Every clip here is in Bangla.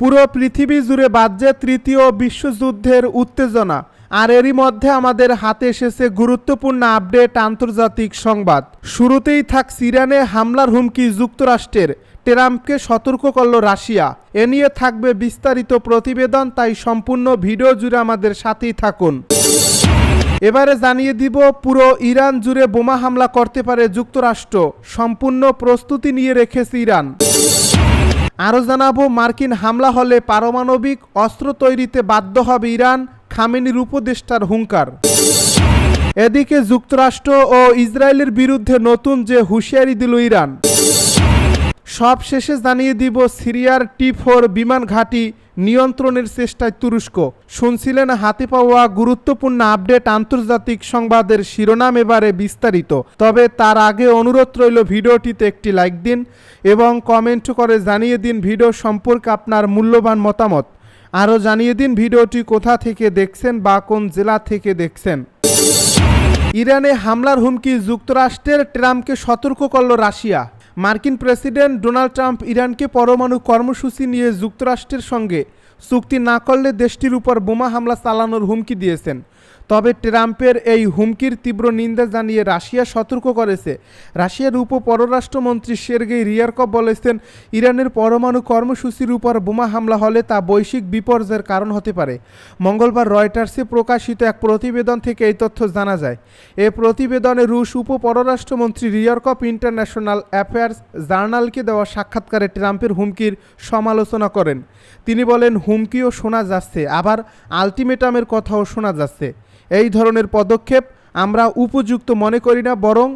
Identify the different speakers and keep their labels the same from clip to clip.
Speaker 1: পুরো পৃথিবী জুড়ে বাজছে তৃতীয় বিশ্বযুদ্ধের উত্তেজনা। আর এরই মধ্যে আমাদের হাতে এসেছে গুরুত্বপূর্ণ আপডেট আন্তর্জাতিক সংবাদ। শুরুতেই থাক ইরানে হামলার হুমকি যুক্তরাষ্ট্রের। ট্রাম্পকে সতর্ক করল রাশিয়া। এ নিয়ে থাকবে বিস্তারিত প্রতিবেদন, তাই সম্পূর্ণ ভিডিও জুড়ে আমাদের সাথেই থাকুন। এবারে জানিয়ে দিব, পুরো ইরান জুড়ে বোমা হামলা করতে পারে যুক্তরাষ্ট্র। সম্পূর্ণ প্রস্তুতি নিয়ে রেখেছে ইরান। আরও জানাব, মার্কিন হামলা হলে পারমাণবিক অস্ত্র তৈরিতে বাধ্য হবে ইরান, খামেনির উপদেষ্টার হুঙ্কার। এদিকে যুক্তরাষ্ট্র ও ইসরায়েলের বিরুদ্ধে নতুন যে হুঁশিয়ারি দিল ইরান। সব শেষে জানিয়ে দিব, সিরিয়ার টি ফোর বিমান ঘাঁটি নিয়ন্ত্রণের চেষ্টায় তুরস্ক। শুনছিলেন হাতে পাওয়া গুরুত্বপূর্ণ আপডেট আন্তর্জাতিক সংবাদের শিরোনাম এবারে বিস্তারিত। তবে তার আগে অনুরোধ রইল ভিডিওটিতে একটি লাইক দিন এবং কমেন্ট করে জানিয়ে দিন ভিডিও সম্পর্কে আপনার মূল্যবান মতামত। আরও জানিয়ে দিন ভিডিওটি কোথা থেকে দেখছেন বা কোন জেলা থেকে দেখছেন। ইরানে হামলার হুমকি যুক্তরাষ্ট্রের ট্রাম্পকে সতর্ক করল রাশিয়া। মার্কিন প্রেসিডেন্ট ডোনাল্ড ট্রাম্প ইরানকে পরমাণু কর্মসূচি নিয়ে যুক্তরাষ্ট্রের সঙ্গে চুক্তি না করলে দেশটির উপর বোমা হামলা চালানোর হুমকি দিয়েছেন। তবে ট্রাম্পের এই হুমকির তীব্র নিন্দা জানিয়ে রাশিয়া সতর্ক করেছে। রাশিয়ার উপ পররাষ্ট্রমন্ত্রী সের্গেই রিয়ারকভ বলেছেন, ইরানের পরমাণু কর্মসূচির উপর বোমা হামলা হলে তা বৈশ্বিক বিপর্যয়ের কারণ হতে পারে। মঙ্গলবার রয়টার্সে প্রকাশিত এক প্রতিবেদন থেকে এই তথ্য জানা যায়। এ প্রতিবেদনে রুশ উপ পররাষ্ট্রমন্ত্রী রিয়ারকভ ইন্টারন্যাশনাল অ্যাফেয়ার্স জার্নালকে দেওয়া সাক্ষাৎকারে ট্রাম্পের হুমকির সমালোচনা করেন। তিনি বলেন, হুমকিও শোনা যাচ্ছে, আবার আলটিমেটামের কথাও শোনা যাচ্ছে। এই ধরনের পদক্ষেপ আমরা উপযুক্ত মনে করি না, বরং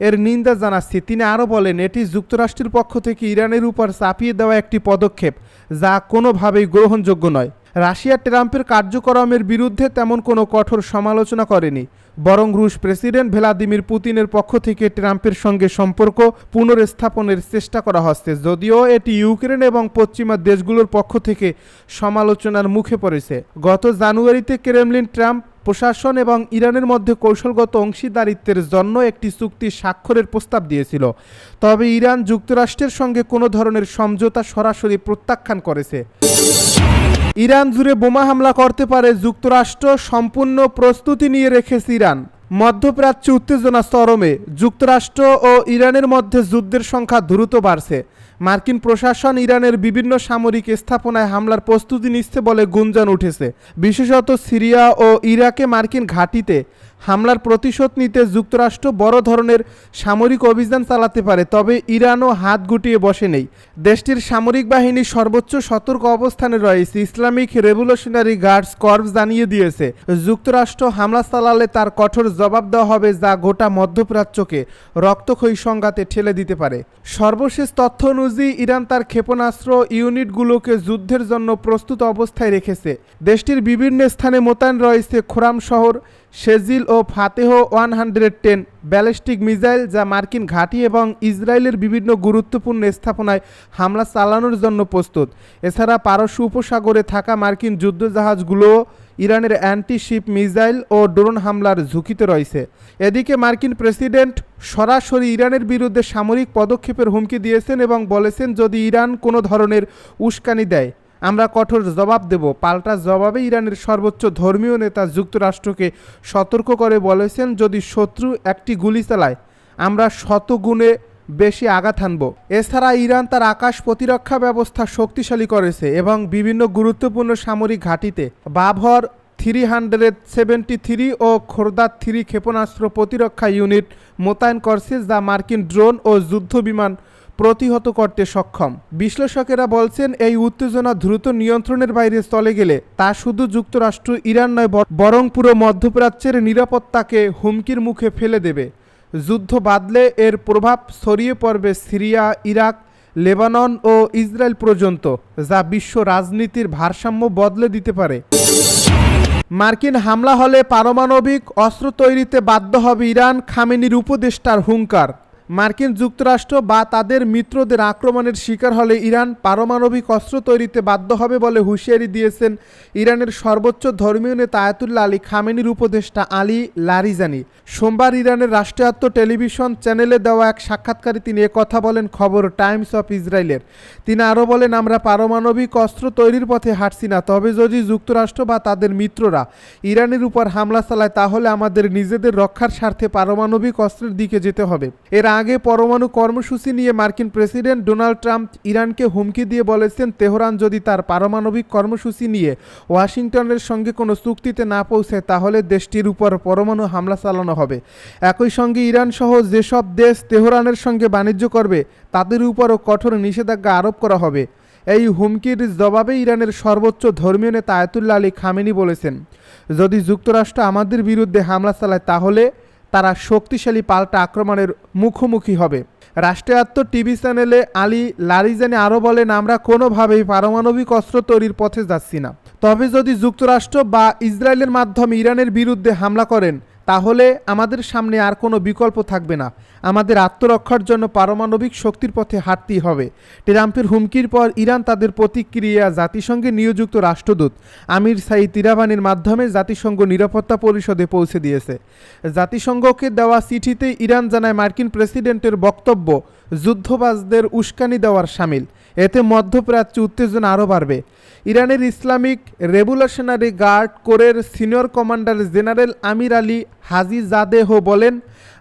Speaker 1: এর নিন্দা জানাচ্ছি। তিনি আরও বলেন, এটি যুক্তরাষ্ট্রের পক্ষ থেকে ইরানের উপর চাপিয়ে দেওয়া একটি পদক্ষেপ, যা কোনোভাবেই গ্রহণযোগ্য নয়। রাশিয়া ট্রাম্পের কার্যক্রমের বিরুদ্ধে তেমন কোনো কঠোর সমালোচনা করেনি। বরং রুশ প্রেসিডেন্ট ভ্লাদিমির পুতিনের পক্ষ থেকে ট্রাম্পের সঙ্গে সম্পর্ক পুনর্স্থাপনের চেষ্টা করা হচ্ছে, যদিও এটি ইউক্রেন এবং পশ্চিমা দেশগুলোর পক্ষ থেকে সমালোচনার মুখে পড়েছে। গত জানুয়ারিতে ক্রেমলিন ট্রাম্প প্রশাসন এবং ইরানের মধ্যে কৌশলগত অংশীদারিত্বের জন্য একটি চুক্তি স্বাক্ষরের প্রস্তাব দিয়েছিল। তবে ইরান যুক্তরাষ্ট্রের সঙ্গে কোনো ধরনের সমঝোতা সরাসরি প্রত্যাখ্যান করেছে। ইরান জুড়ে বোমা হামলা করতে পারে যুক্তরাষ্ট্র, সম্পূর্ণ প্রস্তুতি নিয়ে রেখেছে ইরান। মধ্যপ্রাচ্য উত্তেজনা চরমে, যুক্তরাষ্ট্র ও ইরানের মধ্যে যুদ্ধের সংখ্যা দ্রুত বাড়ছে। মার্কিন প্রশাসন ইরানের বিভিন্ন সামরিক স্থাপনায় হামলার প্রস্তুতি নিচ্ছে বলে গুঞ্জন উঠেছে। বিশেষত সিরিয়া ও ইরাকে মার্কিন ঘাঁটিতে হামলার প্রতিশোধ নিতে যুক্তরাষ্ট্র বড় ধরনের সামরিক অভিযান চালাতে পারে, তবে ইরানও হাত গুটিয়ে বসে নেই। দেশটির সামরিক বাহিনী সর্বোচ্চ সতর্ক অবস্থানে রয়েছে, ইসলামিক রেভলিউশনারি গার্ডস কর্পস জানিয়ে দিয়েছে। যুক্তরাষ্ট্র হামলা চালালে তার কঠোর জবাব দেওয়া হবে যা গোটা মধ্যপ্রাচ্যকে রক্তক্ষয়ী সংঘাতে ঠেলে দিতে পারে। সর্বশেষ তথ্য অনুযায়ী, ইরান তার ক্ষেপণাস্ত্র ইউনিটগুলোকে যুদ্ধের জন্য প্রস্তুত অবস্থায় রেখেছে। দেশটির বিভিন্ন স্থানে মোতায়েন রয়েছে খোরাম শহর শেজিল ও Fateh one hundred ten ballistic missile যা মার্কিন ঘাঁটি এবং ইসরায়েলের বিভিন্ন গুরুত্বপূর্ণ স্থাপনায় হামলা চালানোর জন্য প্রস্তুত। এছাড়া পারস্য উপসাগরে থাকা মার্কিন যুদ্ধজাহাজগুলোও ইরানের অ্যান্টি শিপ মিসাইল ও ড্রোন হামলার ঝুঁকিতে রয়েছে। এদিকে মার্কিন প্রেসিডেন্ট সরাসরি ইরানের বিরুদ্ধে সামরিক পদক্ষেপের হুমকি দিয়েছেন এবং বলেছেন, যদি ইরান কোনো ধরনের উস্কানি দেয় আমরা কঠোর জবাব দেব। পাল্টা জবাবে ইরানের সর্বোচ্চ ধর্মীয় নেতা যুক্তরাষ্ট্রকে সতর্ক করে বলেছেন, যদি শত্রু একটি গুলি চালায়, আমরা শতগুণে বেশি আঘাত হানব। এছাড়া ইরান তার আকাশ প্রতিরক্ষা ব্যবস্থা শক্তিশালী করেছে এবং বিভিন্ন গুরুত্বপূর্ণ সামরিক ঘাঁটিতে Bavar three hundred seventy three ও খোরদার থ্রি ক্ষেপণাস্ত্র প্রতিরক্ষা ইউনিট মোতায়েন করছে, যা মার্কিন ড্রোন ও যুদ্ধ বিমান প্রতিহত করতে সক্ষম। বিশ্লেষকেরা বলছেন, এই উত্তেজনা দ্রুত নিয়ন্ত্রণের বাইরে চলে গেলে তা শুধু যুক্তরাষ্ট্র, ইরান নয় বর- পুরো মধ্যপ্রাচ্যের নিরাপত্তাকে হুমকির মুখে ফেলে দেবে। যুদ্ধ বাদলে এর প্রভাব ছড়িয়ে পড়বে সিরিয়া, ইরাক, লেবানন ও ইসরায়েল পর্যন্ত, যা বিশ্ব রাজনীতির ভারসাম্য বদলে দিতে পারে। মার্কিন হামলা হলে পারমাণবিক অস্ত্র তৈরিতে বাধ্য হবে ইরান, খামেনির উপদেষ্টার হুঙ্কার। মার্কিন যুক্তরাষ্ট্র বা তাদের মিত্রদের আক্রমণের শিকার হলে ইরান পারমাণবিক অস্ত্র তৈরিতে বাধ্য হবে বলে হুঁশিয়ারি দিয়েছেন ইরানের সর্বোচ্চ ধর্মীয় নেতা আয়াতুল্লাহ আলী খামেনির উপদেষ্টা আলী লারিজানি। সোমবার ইরানের রাষ্ট্রায়ত্ত টেলিভিশন চ্যানেলে দেওয়া এক সাক্ষাৎকারে তিনি কথা বলেন, খবর টাইমস অফ ইসরায়েলের। তিনি আরও বলেন, আমরা পারমাণবিক অস্ত্র তৈরির পথে হাঁটছি না, তবে যদি যুক্তরাষ্ট্র বা তাদের মিত্ররা ইরানের উপর হামলা চালায়, তাহলে আমাদের নিজেদের রক্ষার স্বার্থে পারমাণবিক অস্ত্রের দিকে যেতে হবে। এর আগে পরমাণু কর্মসূচি নিয়ে মার্কিন প্রেসিডেন্ট ডোনাল্ড ট্রাম্প ইরানকে হুমকি দিয়ে বলেছেন, তেহরান যদি তার পারমাণবিক কর্মসূচি নিয়ে ওয়াশিংটনের সঙ্গে কোনো চুক্তিতে না পৌঁছায় তাহলে দেশটির উপর পরমাণু হামলা চালানো হবে। একই সঙ্গে ইরান সহ যেসব দেশ তেহরানের সঙ্গে বাণিজ্য করবে, তাদের উপরও কঠোর নিষেধাজ্ঞা আরোপ করা হবে। এই হুমকির জবাবে ইরানের সর্বোচ্চ ধর্মীয় নেতা আয়াতুল্লাহ আলী খামেনি বলেছেন, যদি যুক্তরাষ্ট্র আমাদের বিরুদ্ধে হামলা চালায়, তাহলে তারা শক্তিশালী পাল্টা আক্রমণের মুখোমুখি হবে। রাষ্ট্রায়ত্ত টিভি চ্যানেলে আলী লারিজানি আরও বলেন, আমরা কোনোভাবেই পারমাণবিক অস্ত্র তৈরির পথে যাচ্ছি না। তবে যদি যুক্তরাষ্ট্র বা ইসরায়েলের মাধ্যমে ইরানের বিরুদ্ধে হামলা করেন তাহলে আমাদের সামনে আর কোনো বিকল্প থাকবে না। আমাদের আত্মরক্ষার জন্য পারমাণবিক শক্তির পথে হাঁটতেই হবে। ট্রাম্পের হুমকির পর ইরান তাদের প্রতিক্রিয়া জাতিসংঘে নিয়োজিত রাষ্ট্রদূত আমির সাই তিরাবানির মাধ্যমে জাতিসংঘ নিরাপত্তা পরিষদে পৌঁছে দিয়েছে। জাতিসংঘকে দেওয়া চিঠিতে ইরান জানায় মার্কিন প্রেসিডেন্টের বক্তব্য যুদ্ধবাজদের উস্কানি দেওয়ার সামিল। এতে মধ্যপ্রাচ্যে উত্তেজনা আরও বাড়বে। ইরানের ইসলামিক রেভুলেশনারি গার্ড কোরের senior commander general Amir Ali Hajizadeh বলেন,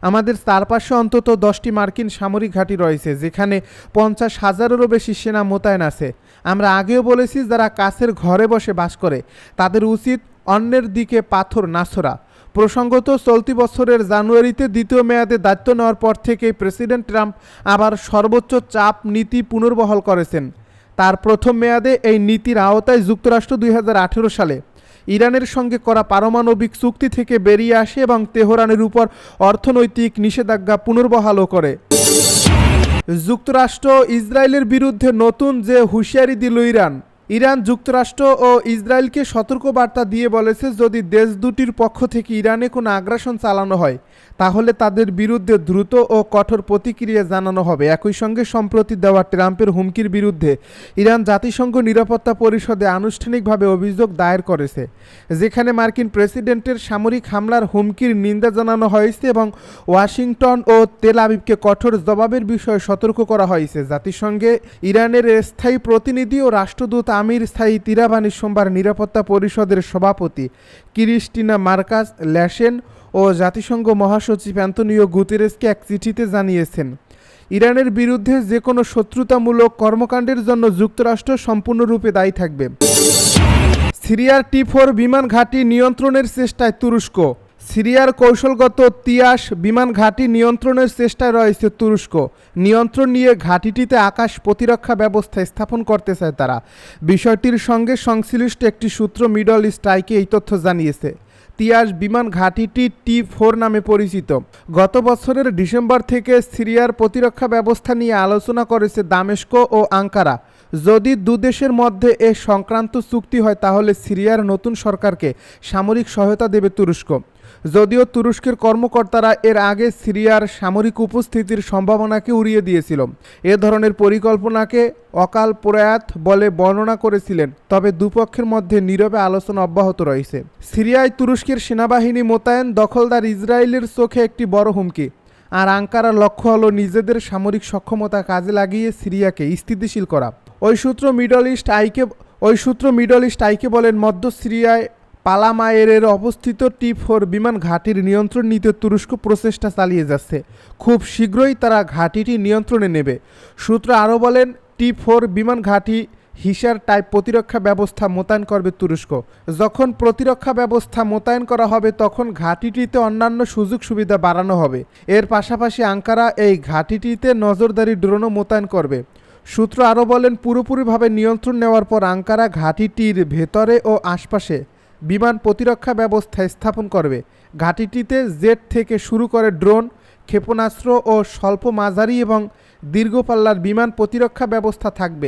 Speaker 1: আমাদের চারপাশে অন্তত দশটি মার্কিন সামরিক ঘাঁটি রয়েছে, যেখানে পঞ্চাশ হাজারেরও বেশি সেনা মোতায়েন আছে। আমরা আগেও বলেছি যারা কাছের ঘরে বসে বাস করে, তাদের উচিত অন্যের দিকে পাথর নাছরা প্রসঙ্গত, চলতি বছরের জানুয়ারিতে দ্বিতীয় মেয়াদে দায়িত্ব নেওয়ার পর থেকেই প্রেসিডেন্ট ট্রাম্প আবার সর্বোচ্চ চাপ নীতি পুনর্বহাল করেছেন। তার প্রথম মেয়াদে এই নীতির আওতায় যুক্তরাষ্ট্র দুই হাজার আঠেরো সালে। ইরানের সঙ্গে করা পারমাণবিক চুক্তি থেকে বেরিয়ে আসে এবং তেহরানের উপর অর্থনৈতিক নিষেধাজ্ঞা পুনর্বহালও করে। যুক্তরাষ্ট্র ইসরায়েলের বিরুদ্ধে নতুন যে হুঁশিয়ারি দিল ইরান ইরান যুক্তরাষ্ট্র ও ইসরায়েলকে সতর্কবার্তা দিয়ে বলেছে, যদি দেশ দুটির পক্ষ থেকে ইরানে কোনো আগ্রাসন চালানো হয়, তাহলে তাদের বিরুদ্ধে দ্রুত ও কঠোর প্রতিক্রিয়া জানানো হবে। একই সঙ্গে সম্প্রতি দেওয়া ট্রাম্পের হুমকির বিরুদ্ধে ইরান জাতিসংঘ নিরাপত্তা পরিষদে আনুষ্ঠানিকভাবে অভিযোগ দায়ের করেছে, যেখানে মার্কিন প্রেসিডেন্টের সামরিক হামলার হুমকির নিন্দা জানানো হয়েছে এবং ওয়াশিংটন ও তেল আবিবকে কঠোর জবাবের বিষয়ে সতর্ক করা হয়েছে। জাতিসংঘে ইরানের স্থায়ী প্রতিনিধি ও রাষ্ট্রদূত আমির স্থায়ী তিরাবানি সোমবার নিরাপত্তা পরিষদের সভাপতি ক্রিস্টিনা মার্কাস ল্যাশেন ও জাতিসংঘ মহাসচিব অ্যান্তনিও গুতেরেসকে এক চিঠিতে জানিয়েছেন, ইরানের বিরুদ্ধে যে কোনো শত্রুতামূলক কর্মকাণ্ডের জন্য যুক্তরাষ্ট্র সম্পূর্ণরূপে দায়ী থাকবে। সিরিয়ার টি ফোর বিমান ঘাঁটি নিয়ন্ত্রণের চেষ্টায় তুরস্ক। সিরিয়ার কৌশলগত তিয়াস বিমান ঘাঁটি নিয়ন্ত্রণের চেষ্টায় রয়েছে তুরস্ক। নিয়ন্ত্রণ নিয়ে ঘাঁটিটিতে আকাশ প্রতিরক্ষা ব্যবস্থা স্থাপন করতে চায় তারা। বিষয়টির সঙ্গে সংশ্লিষ্ট একটি সূত্র মিডল স্ট্রাইকে এই তথ্য জানিয়েছে। তিয়াস বিমান ঘাঁটিটি টি ফোর নামে পরিচিত। গত বছরের ডিসেম্বর থেকে সিরিয়ার প্রতিরক্ষা ব্যবস্থা নিয়ে আলোচনা করেছে দামেস্ক ও আঙ্কারা। যদি দুদেশের মধ্যে এ সংক্রান্ত চুক্তি হয়, তাহলে সিরিয়ার নতুন সরকারকে সামরিক সহায়তা দেবে তুরস্ক। যদিও তুরস্কের কর্মকর্তারা এর আগে সিরিয়ার সামরিক উপস্থিতির সম্ভাবনাকে উড়িয়ে দিয়েছিল। এ ধরনের পরিকল্পনাকে অকাল প্রয়াত বলে বর্ণনা করেছিলেন, তবে দুপক্ষের মধ্যে নীরবে আলোচনা অব্যাহত রয়েছে। সিরিয়ায় তুরস্কের সেনাবাহিনী মোতায়েন দখলদার ইসরায়েলের চোখে একটি বড় হুমকি, আর আঙ্কারার লক্ষ্য হলো নিজেদের সামরিক সক্ষমতা কাজে লাগিয়ে সিরিয়াকে স্থিতিশীল করা। ওই সূত্র মিডল ইস্ট আইকে, ওই সূত্র মিডল ইস্ট আইকে বলেন, মধ্য সিরিয়ায় পালামায়েরের অবস্থিত টি ফোর বিমান ঘাঁটির নিয়ন্ত্রণ নিতে তুরস্ক প্রচেষ্টা চালিয়ে যাচ্ছে। খুব শীঘ্রই তারা ঘাঁটিটি নিয়ন্ত্রণে নেবে। সূত্র আরও বলেন, টি ফোর বিমান ঘাঁটি হিসার টাইপ প্রতিরক্ষা ব্যবস্থা মোতায়েন করবে তুরস্ক। যখন প্রতিরক্ষা ব্যবস্থা মোতায়েন করা হবে, তখন ঘাঁটিটিতে অন্যান্য সুযোগ সুবিধা বাড়ানো হবে। এর পাশাপাশি আঙ্কারা এই ঘাঁটিটিতে নজরদারি ড্রোনও মোতায়েন করবে। সূত্র আরও বলেন, পুরোপুরিভাবে নিয়ন্ত্রণ নেওয়ার পর আঙ্কারা ঘাঁটিটির ভেতরে ও আশপাশে বিমান প্রতিরক্ষা ব্যবস্থা স্থাপন করবে। ঘাঁটিটিতে জেট থেকে শুরু করে ড্রোন, ক্ষেপণাস্ত্র ও স্বল্প মাঝারি এবং দীর্ঘপাল্লার বিমান প্রতিরক্ষা ব্যবস্থা থাকবে।